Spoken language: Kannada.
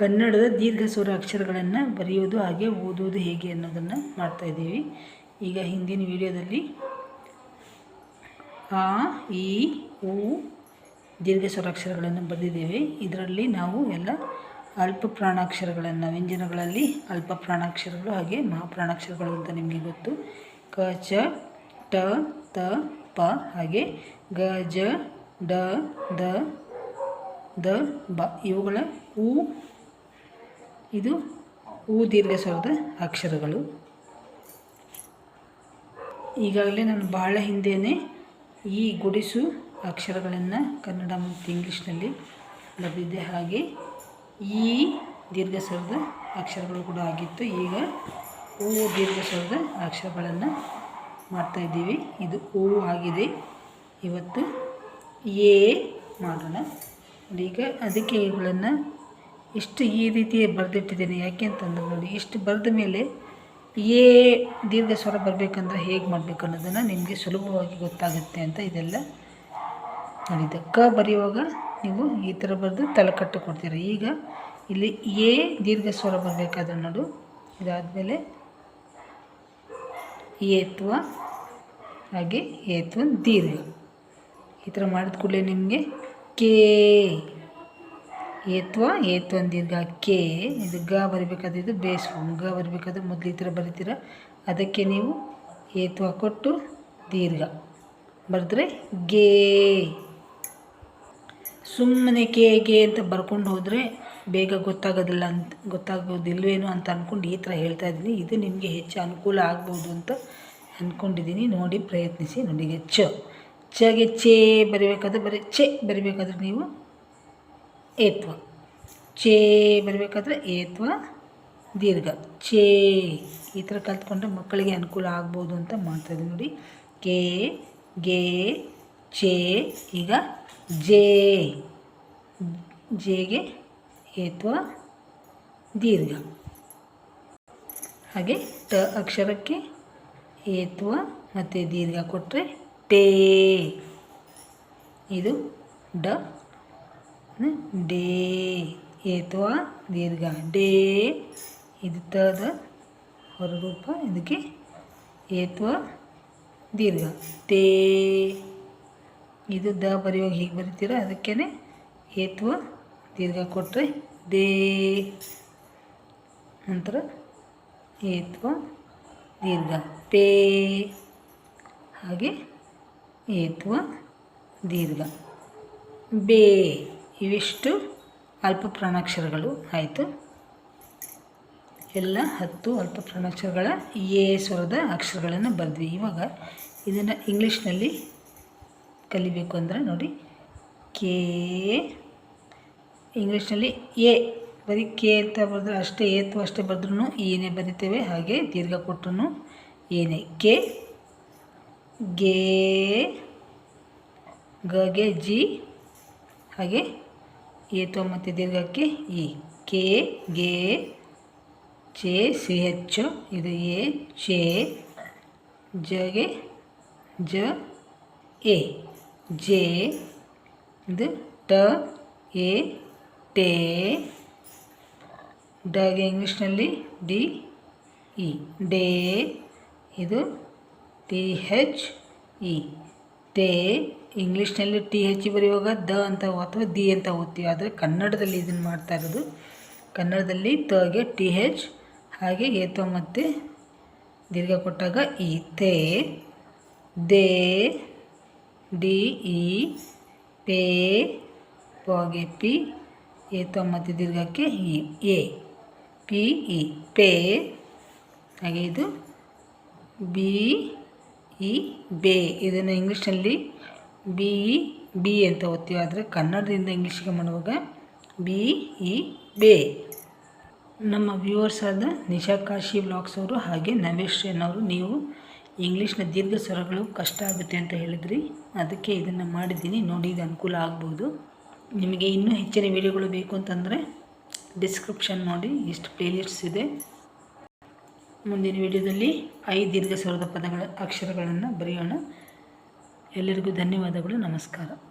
ಕನ್ನಡದ ದೀರ್ಘ ಸ್ವರ ಅಕ್ಷರಗಳನ್ನು ಬರೆಯೋದು ಹಾಗೆ ಓದೋದು ಹೇಗೆ ಅನ್ನೋದನ್ನು ಮಾಡ್ತಾಯಿದ್ದೀವಿ ಈಗ ಹಿಂದಿನ ವಿಡಿಯೋದಲ್ಲಿ ಆ ಇ ಉ ದೀರ್ಘ ಸ್ವರಾಕ್ಷರಗಳನ್ನು ಬರೆದಿದ್ದೇವೆ. ಇದರಲ್ಲಿ ನಾವು ಎಲ್ಲ ಅಲ್ಪ ಪ್ರಾಣಾಕ್ಷರಗಳನ್ನು, ವ್ಯಂಜನಗಳಲ್ಲಿ ಅಲ್ಪ ಪ್ರಾಣಾಕ್ಷರಗಳು ಹಾಗೆ ಮಹಾಪ್ರಾಣಾಕ್ಷರಗಳು ಅಂತ ನಿಮಗೆ ಗೊತ್ತು. ಕ, ಚ, ಟ, ತ, ಪ ಹಾಗೆ ಗ, ಜ, ಡ, ದ ದ, ಬ ಇವುಗಳ ಉ ಇದು ಊ ದೀರ್ಘ ಸ್ವರದ ಅಕ್ಷರಗಳು. ಈಗಾಗಲೇ ನಾನು ಬಹಳ ಹಿಂದೆಯೇ ಈ ಗುಡಿಸು ಅಕ್ಷರಗಳನ್ನು ಕನ್ನಡ ಮತ್ತು ಇಂಗ್ಲೀಷ್ನಲ್ಲಿ ಬರೆದಿದ್ದೆ ಹಾಗೆ ಈ ದೀರ್ಘ ಸ್ವರದ ಅಕ್ಷರಗಳು ಕೂಡ ಆಗಿತ್ತು. ಈಗ ಓ ದೀರ್ಘ ಸ್ವರದ ಅಕ್ಷರಗಳನ್ನು ಮಾಡ್ತಾಯಿದ್ದೀವಿ ಇದು ಓ ಆಗಿದೆ. ಇವತ್ತು ಎ ಮಾಡೋಣ. ಈಗ ಅದಕ್ಕೆ ಇವುಗಳನ್ನು ಇಷ್ಟು ಈ ರೀತಿ ಬರೆದಿಟ್ಟಿದ್ದೀನಿ, ಯಾಕೆ ಅಂತಂದ್ರೆ ನೋಡಿ, ಇಷ್ಟು ಬರೆದ ಮೇಲೆ ಏ ದೀರ್ಘ ಸ್ವರ ಬರಬೇಕಂದ್ರೆ ಹೇಗೆ ಮಾಡಬೇಕು ಅನ್ನೋದನ್ನು ನಿಮಗೆ ಸುಲಭವಾಗಿ ಗೊತ್ತಾಗುತ್ತೆ ಅಂತ ಇದೆಲ್ಲ ನೋಡಿದ್ದೆ ಕ ಬರೆಯುವಾಗ ನೀವು ಈ ಥರ ಬರೆದು ತಲೆಕಟ್ಟು ಕೊಡ್ತೀರ. ಈಗ ಇಲ್ಲಿ ಎ ದೀರ್ಘ ಸ್ವರ ಬರಬೇಕಾದ್ರೆ ನೋಡು, ಇದಾದಮೇಲೆ ಏತ್ವ, ಹಾಗೆ ಏತ್ವ ದೀರ್ಘ. ಈ ಥರ ಮಾಡಿದ ಕೂಡಲೇ ನಿಮಗೆ ಕೆ ಏತ್ವ ಏತ್ವ ದೀರ್ಘ ಕೆ. ಇದು ಗ ಬರಿಬೇಕಾದ್ರೆ ಇದು ಬೇಸ್ ಗ ಬರಿಬೇಕಾದ್ರೆ ಮೊದಲು ಈ ಥರ ಬರಿತೀರ. ಅದಕ್ಕೆ ನೀವು ಏತ್ವ ಕೊಟ್ಟು ದೀರ್ಘ. ಬರೆದ್ರೆ ಗೇ. ಸುಮ್ಮನೆ ಕೆ, ಗೆ ಅಂತ ಬರ್ಕೊಂಡು ಹೋದರೆ ಬೇಗ ಗೊತ್ತಾಗೋದಿಲ್ಲ ಅಂತ, ಗೊತ್ತಾಗೋದಿಲ್ವೇನೋ ಅಂತ ಅಂದ್ಕೊಂಡು ಈ ಥರ ಹೇಳ್ತಾ ಇದ್ದೀನಿ. ಇದು ನಿಮಗೆ ಹೆಚ್ಚು ಅನುಕೂಲ ಆಗ್ಬೋದು ಅಂತ ಅಂದ್ಕೊಂಡಿದ್ದೀನಿ ನೋಡಿ ಪ್ರಯತ್ನಿಸಿ. ನೋಡಿ ಹೆಚ್ಚು ಚಗೆ ಚೇ ಬರಿಬೇಕಾದ್ರೆ ಬರೀ ಚೆ ಬರಿಬೇಕಾದ್ರೆ ನೀವು ಏತ್ವ. ಚೇ ಬರಬೇಕಾದ್ರೆ ಏತ್ವ, ದೀರ್ಘ. ಚೇ ಈ ಥರ ಕಲ್ತ್ಕೊಂಡ್ರೆ ಮಕ್ಕಳಿಗೆ ಅನುಕೂಲ ಆಗ್ಬೋದು ಅಂತ ಮಾಡ್ತಾಯಿದ್ವಿ ನೋಡಿ. ಕೆ, ಗೆ ಚೇ ಈಗ ಜೇ. ಜೇಗೆ ಏತ್ವ, ದೀರ್ಘ. ಹಾಗೆ ಟ ಅಕ್ಷರಕ್ಕೆ ಏತ್ವ ಮತ್ತು ದೀರ್ಘ ಕೊಟ್ಟರೆ ಟೇ. ಇದು ಡ ಡೇ, ಏತ್ವ, ದೀರ್ಘ, ಡೇ ಇದು ತದ ಹೊರರೂಪ, ಇದಕ್ಕೆ ಏತ್ವ, ದೀರ್ಘ, ತೇ. ಇದು ದ ಬರೆಯುವಾಗ ಹೀಗೆ ಬರಿತೀರ? ಅದಕ್ಕೇ ಏತ್ವ, ದೀರ್ಘ ಕೊಟ್ಟರೆ ದೇ. ನಂತರ ಏತ್ವ, ದೀರ್ಘ, ತೇ. ಹಾಗೆ ಏತ್ವ, ದೀರ್ಘ, ಬೇ. ಇವಿಷ್ಟು ಅಲ್ಪ ಪ್ರಾಣಾಕ್ಷರಗಳು. ಆಯಿತು. ಎಲ್ಲ ಹತ್ತು ಅಲ್ಪ ಪ್ರಾಣಾಕ್ಷರಗಳ ಎ ಸ್ವರದ ಅಕ್ಷರಗಳನ್ನು ಬರೆದ್ವಿ. ಇವಾಗ ಇದನ್ನು ಇಂಗ್ಲೀಷ್ನಲ್ಲಿ ಕಲಿಬೇಕು ಅಂದರೆ ನೋಡಿ, ಕೆ, ಇಂಗ್ಲೀಷ್ನಲ್ಲಿ ಎ, ಬರೀ ಕೆ ಅಂತ ಬರೆದ್ರೆ ಅಷ್ಟೇ ಏತು ಅಷ್ಟೇ ಬರೆದ್ರೂ ಏನೇ ಬರಿತೇವೆ. ಹಾಗೆ ದೀರ್ಘ ಕೊಟ್ಟರು ಏನೇ ಕೆ, ಗೆ ಗಗೆ ಜಿ, ಹಾಗೆ ಏತು ಮತ್ತು ದೀರ್ಘಕ್ಕೆ ಇ. ಕೆ, ಗೆ ಚೆ ಸಿ ಹೆಚ್ ಇದು ಎ ಚೇ ಜಗೆ, ಜ, ಎ. ಜೆ, ಇದು ಟ, ಎ, ಟೆ. ಡಗೆ ಇಂಗ್ಲೀಷ್ನಲ್ಲಿ ಡಿ, ಇ. ಡೇ, ಇದು ಟಿ, ಹೆಚ್, ಇ. ತೇ, ಇಂಗ್ಲೀಷ್ನಲ್ಲಿ ಟಿ ಹೆಚ್ ಬರೆಯುವಾಗ ದ ಅಂತ ಅಥವಾ ದಿ ಅಂತ ಓದ್ತೀವಿ. ಆದರೆ ಕನ್ನಡದಲ್ಲಿ ಇದನ್ನು ಮಾಡ್ತಾ ಇರೋದು. ಕನ್ನಡದಲ್ಲಿ ತಗೆ ಟಿ ಹೆಚ್ ಹಾಗೆ ಏತೋ ಮತ್ತು ದೀರ್ಘ ಕೊಟ್ಟಾಗ ಈ ತೇ. ದೇ, ಡಿ, ಇ, ಪೇ, ಪಗೆ, ಪಿ ಏತೋ ಮತ್ತು ದೀರ್ಘಕ್ಕೆ ಇ, ಎ, ಪಿ, ಇ, ಪೇ. ಹಾಗೆ ಇದು ಬಿ ಇ ಬೇ. ಇದನ್ನು ಇಂಗ್ಲೀಷ್ನಲ್ಲಿ ಬಿ, ಇ, ಬಿ ಅಂತ ಓದ್ತೀವಿ ಆದರೆ ಕನ್ನಡದಿಂದ ಇಂಗ್ಲೀಷ್ಗೆ ಮಾಡುವಾಗ ಬಿ, ಇ, ಬೇ. ನಮ್ಮ ವ್ಯೂವರ್ಸ್ ಆದ ನಿಶಾ ಕಾಶಿ ಬ್ಲಾಗ್ಸ್ ಅವರು ಹಾಗೆ ನವೇಶ್ ಅವರು ನೀವು ಇಂಗ್ಲೀಷ್ನ ದೀರ್ಘ ಸ್ವರಗಳು ಕಷ್ಟ ಆಗುತ್ತೆ ಅಂತ ಹೇಳಿದ್ರಿ. ಅದಕ್ಕೆ ಇದನ್ನು ಮಾಡಿದ್ದೀನಿ. ನೋಡಿ, ಇದು ಅನುಕೂಲ ಆಗ್ಬೋದು. ನಿಮಗೆ ಇನ್ನೂ ಹೆಚ್ಚಿನ ವಿಡಿಯೋಗಳು ಬೇಕು ಅಂತಂದರೆ ಡಿಸ್ಕ್ರಿಪ್ಷನ್ ನೋಡಿ, ಇಷ್ಟು ಪ್ಲೇಲಿಸ್ಟ್ಸ್ ಇದೆ. ಮುಂದಿನ ವಿಡಿಯೋದಲ್ಲಿ ಐ ದೀರ್ಘ ಸ್ವರದ ಪದಗಳ ಅಕ್ಷರಗಳನ್ನು ಬರೆಯೋಣ. ಎಲ್ಲರಿಗೂ ಧನ್ಯವಾದಗಳು. ನಮಸ್ಕಾರ.